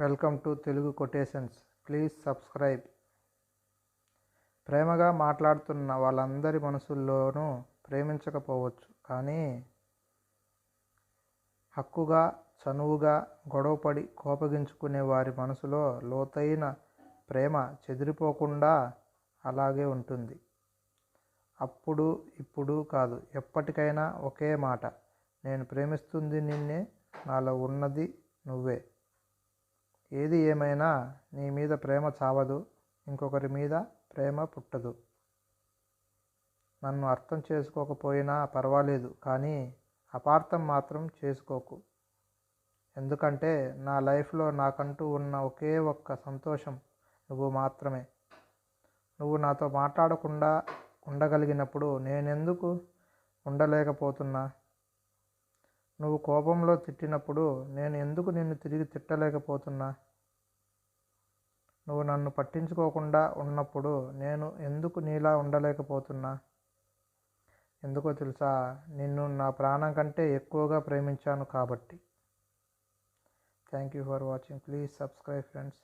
Welcome to Telugu quotations. Please subscribe. ప్రేమగా మాట్లాడుతున్న వాళ్ళందరి మనసుల్లోనూ ప్రేమించకపోవచ్చు కానీ హక్కుగా చనువుగా గొడవపడి కోపగించుకునే వారి మనసులో లోతైన ప్రేమ చెదిరిపోకుండా అలాగే ఉంటుంది. అప్పుడు ఇప్పుడు కాదు ఎప్పటికైనా ఒకే మాట. నేను ప్రేమిస్తుంది నిన్నే నాలో ఉన్నది నువ్వే. ఏది ఏమైనా నీ మీద ప్రేమ చావదు ఇంకొకరి మీద ప్రేమ పుట్టదు. నన్ను అర్థం చేసుకోకపోయినా పర్వాలేదు కానీ అపార్థం మాత్రం చేసుకోకు. ఎందుకంటే నా లైఫ్లో నాకంటూ ఉన్న ఒకే ఒక్క సంతోషం నువ్వు మాత్రమే. నువ్వు నాతో మాట్లాడకుండా ఉండగలిగినప్పుడు నేనెందుకు ఉండలేకపోతున్నా? నువ్వు కోపంలో తిట్టినప్పుడు నేను ఎందుకు నిన్ను తిరిగి తిట్టలేకపోతున్నా? నువ్వు నన్ను పట్టించుకోకుండా ఉన్నప్పుడు నేను ఎందుకు నీలా ఉండలేకపోతున్నా? ఎందుకో తెలుసా? నిన్ను నా ప్రాణం కంటే ఎక్కువగా ప్రేమించాను కాబట్టి. Thank you for watching please subscribe friends